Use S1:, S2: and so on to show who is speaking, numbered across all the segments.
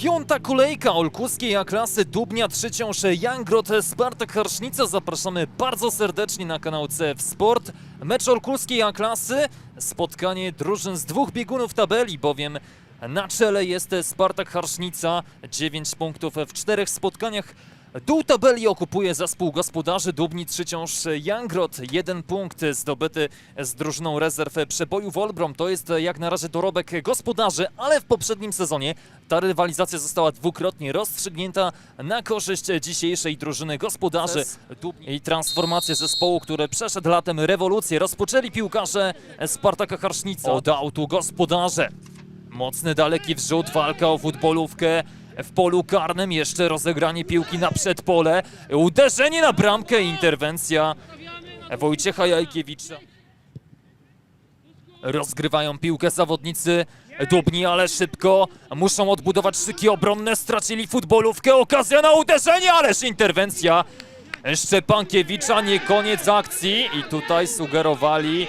S1: Piąta kolejka Olkuskiej A-klasy Dubnia trzeciąż Jangrod Spartak Harsznica. Zapraszamy bardzo serdecznie na kanał CF Sport. Mecz Olkuskiej A-klasy, spotkanie drużyn z dwóch biegunów tabeli, bowiem na czele jest Spartak Harsznica, 9 punktów w czterech spotkaniach. Dół tabeli okupuje zespół gospodarzy Dubni Trzeciąż Jangrod. Jeden punkt zdobyty z drużyną rezerw przeboju Wolbrom. To jest jak na razie dorobek gospodarzy, ale w poprzednim sezonie ta rywalizacja została dwukrotnie rozstrzygnięta na korzyść dzisiejszej drużyny gospodarzy. Dubni I transformację zespołu, który przeszedł latem rewolucję, rozpoczęli piłkarze Spartaka Harsznica. Od autu gospodarze. Mocny, daleki wrzut, walka o futbolówkę. W polu karnym jeszcze rozegranie piłki na przedpole. Uderzenie na bramkę, interwencja Wojciecha Jajkiewicza. Rozgrywają piłkę zawodnicy Dubni, ale szybko muszą odbudować szyki obronne. Stracili futbolówkę, okazja na uderzenie, ależ interwencja Szczepankiewicza, nie koniec akcji. I tutaj sugerowali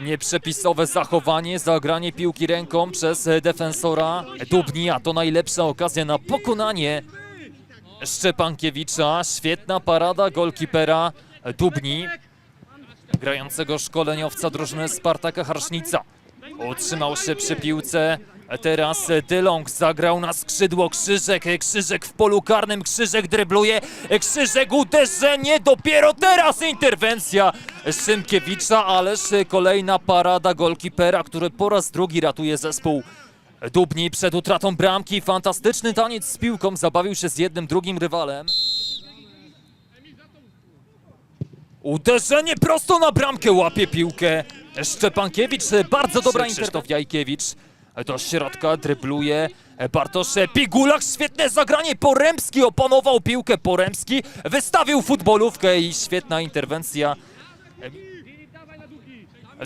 S1: Nieprzepisowe zachowanie, zagranie piłki ręką przez defensora Dubni, a to najlepsza okazja na pokonanie Szczepankiewicza. Świetna parada golkipera Dubni, grającego szkoleniowca drużyny Spartaka Harsznica. Utrzymał się przy piłce. Teraz Dylong zagrał na skrzydło Krzyżek. Krzyżek w polu karnym. Krzyżek drybluje. Krzyżek uderzenie. Dopiero teraz interwencja Szymkiewicza, ależ kolejna parada golkipera, który po raz drugi ratuje zespół. Dubni przed utratą bramki. Fantastyczny taniec z piłką. Zabawił się z jednym, drugim rywalem. Uderzenie prosto na bramkę łapie piłkę. Szczepankiewicz, bardzo dobra interwencja. Krzysztof Jajkiewicz do środka drybluje. Bartosz Pigulak, świetne zagranie. Poremski opanował piłkę. Poremski wystawił futbolówkę i świetna interwencja.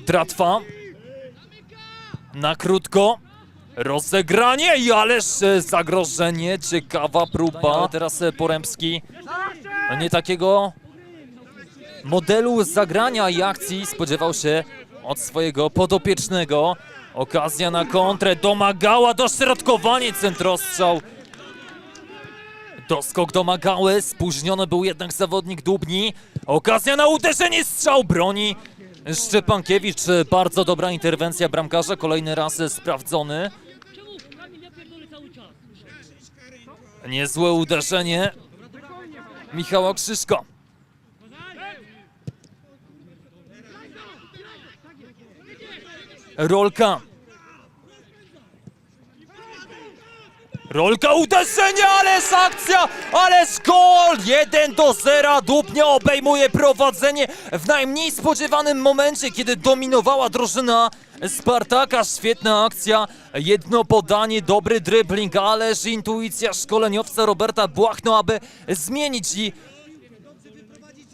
S1: Dratwa na krótko. Rozegranie i ależ zagrożenie, ciekawa próba. Teraz Poremski nie takiego modelu zagrania i akcji spodziewał się od swojego podopiecznego. Okazja na kontrę, domagała, dośrodkowanie, centrostrzał. Doskok domagały, spóźniony był jednak zawodnik Dubni. Okazja na uderzenie, strzał broni. Szczepankiewicz, bardzo dobra interwencja bramkarza, kolejny raz sprawdzony. Niezłe uderzenie Michała Krzyżka. Rolka. Rolka, uderzenie, ależ akcja, ależ gol! 1 do 0, Dubnia obejmuje prowadzenie w najmniej spodziewanym momencie, kiedy dominowała drużyna Spartaka. Świetna akcja, jedno podanie, dobry dribbling, ależ intuicja szkoleniowca Roberta Błachno, aby zmienić i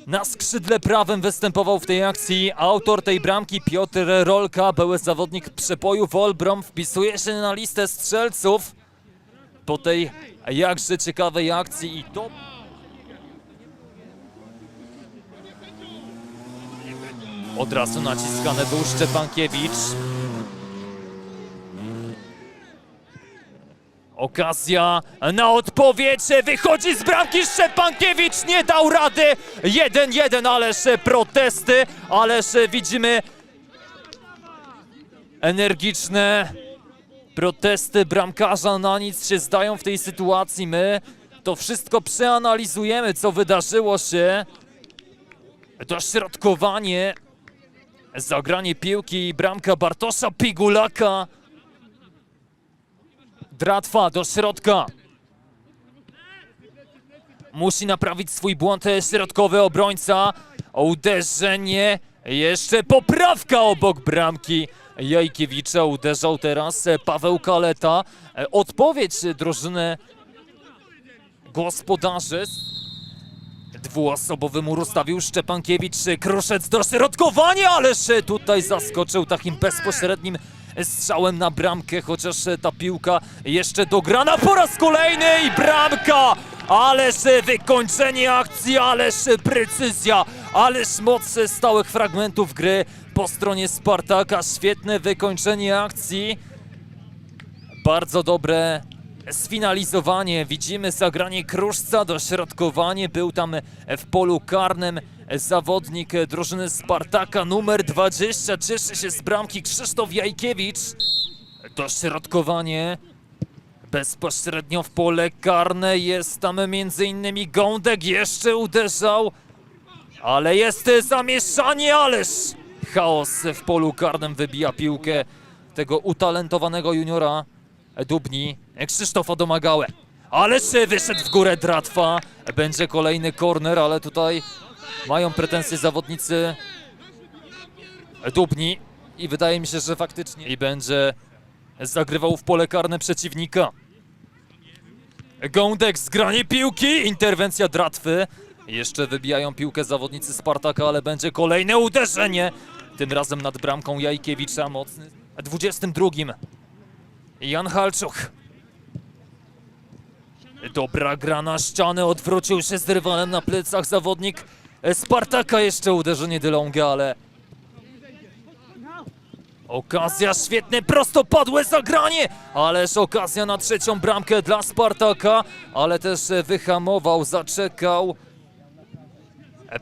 S1: na skrzydle prawym występował w tej akcji autor tej bramki Piotr Rolka, były zawodnik przepoju Wolbrom, wpisuje się na listę strzelców po tej jakże ciekawej akcji i to... Od razu naciskany był Szczepankiewicz. Okazja na odpowiedź, wychodzi z bramki Szczepankiewicz, nie dał rady, 1-1, ależ protesty, ależ widzimy energiczne protesty bramkarza. Na nic się zdają w tej sytuacji, my to wszystko przeanalizujemy, co wydarzyło się, dośrodkowanie, zagranie piłki i bramka Bartosza Pigulaka, Dratwa do środka. Musi naprawić swój błąd e, środkowy obrońca. Uderzenie. Jeszcze poprawka obok bramki Jajkiewicza. Uderzał teraz e, Paweł Kaleta. E, Odpowiedź drużyny gospodarzy. Dwuosobowy mur ustawił Szczepankiewicz. Kruszec do środkowania, ależ tutaj zaskoczył takim bezpośrednim strzałem na bramkę, chociaż e, ta piłka jeszcze dograna po raz kolejny i bramka! Ależ e, wykończenie akcji, ależ e, precyzja, ależ moc stałych fragmentów gry po stronie Spartaka. Świetne wykończenie akcji. Bardzo dobre sfinalizowanie. Widzimy zagranie Kruszca, dośrodkowanie. Był tam w polu karnym zawodnik drużyny Spartaka numer 20. Cieszy się z bramki Krzysztof Jajkiewicz. Dośrodkowanie bezpośrednio w pole karne. Jest tam m.in. Gądek, jeszcze uderzał. Ale jest zamieszanie, ależ chaos w polu karnym wybija piłkę tego utalentowanego juniora Dubni, Krzysztofa Domagałę. Ależ wyszedł w górę Dratwa. Będzie kolejny korner, ale tutaj mają pretensje zawodnicy Dubni i wydaje mi się, że faktycznie i będzie zagrywał w pole karne przeciwnika. Gądek, zgranie piłki, interwencja Dratwy. Jeszcze wybijają piłkę zawodnicy Spartaka, ale będzie kolejne uderzenie. Tym razem nad bramką Jajkiewicza, mocny. 22. Jan Halczuk. Dobra gra na ścianę, odwrócił się z rywalem na plecach zawodnik Spartaka. Jeszcze uderzenie Delonga, ale Okazja, świetne, prostopadłe zagranie! Ależ okazja na trzecią bramkę dla Spartaka, ale też wyhamował, zaczekał.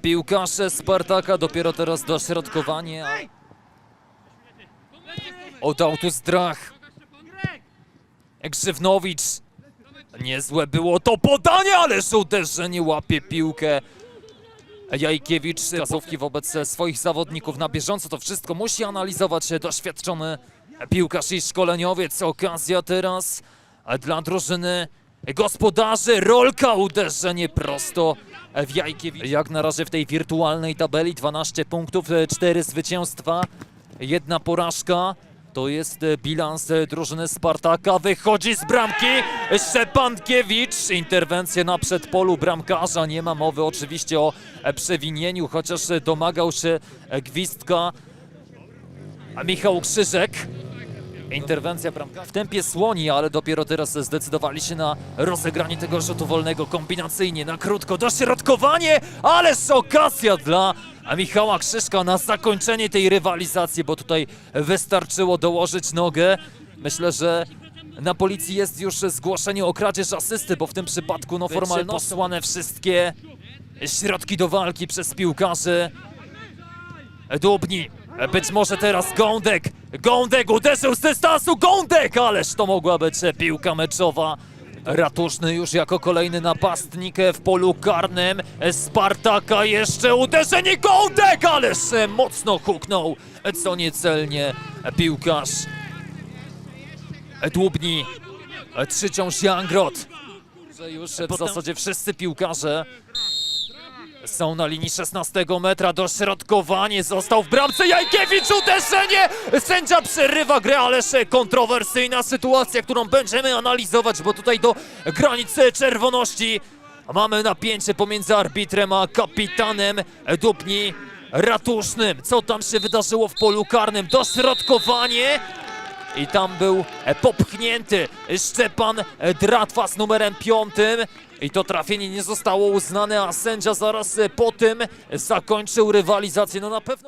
S1: Piłkarz Spartaka, dopiero teraz dośrodkowanie. Oddał tu Zdrach. Grzywnowicz. Niezłe było to podanie, ależ uderzenie łapie piłkę. Jajkiewicz kasówki wobec swoich zawodników na bieżąco to wszystko musi analizować doświadczony piłkarz i szkoleniowiec. Okazja teraz dla drużyny gospodarzy. Rolka, uderzenie prosto w Jajkiewicz. Jak na razie w tej wirtualnej tabeli 12 punktów, 4 zwycięstwa, jedna porażka. To jest e, bilans e, drużyny Spartaka. Wychodzi z bramki Szczepankiewicz. Interwencję na przedpolu bramkarza. Nie ma mowy oczywiście o e, przewinieniu, chociaż domagał się gwizdka Michał Krzyżek. Interwencja bramka w tempie słoni, ale dopiero teraz zdecydowali się na rozegranie tego rzutu wolnego kombinacyjnie, na krótko, dośrodkowanie, ależ okazja dla Michała Krzyżka na zakończenie tej rywalizacji, bo tutaj wystarczyło dołożyć nogę. Myślę, że na policji jest już zgłoszenie o kradzież asysty, bo w tym przypadku no formalnie posłane wszystkie środki do walki przez piłkarzy. Dubni. Być może teraz Gądek. Gądek uderzył z dystansu. Gądek! Ależ to mogła być piłka meczowa. Ratuszny już jako kolejny napastnik w polu karnym. Spartaka jeszcze uderzenie. Gądek! Ależ mocno huknął. Co niecelnie piłkarz. Dłubni. Trzyciąż Jangrot. Że już w zasadzie wszyscy piłkarze są na linii 16 metra, dośrodkowanie, został w bramce Jajkiewicz, uderzenie! Sędzia przerywa grę, ależ kontrowersyjna sytuacja, którą będziemy analizować, bo tutaj do granicy czerwoności mamy napięcie pomiędzy arbitrem a kapitanem Dubni Ratusznym. Co tam się wydarzyło w polu karnym? Dośrodkowanie! I tam był popchnięty Szczepan Dratwa z numerem piątym. I to trafienie nie zostało uznane, a sędzia zaraz e, po tym zakończył rywalizację. No na pewno.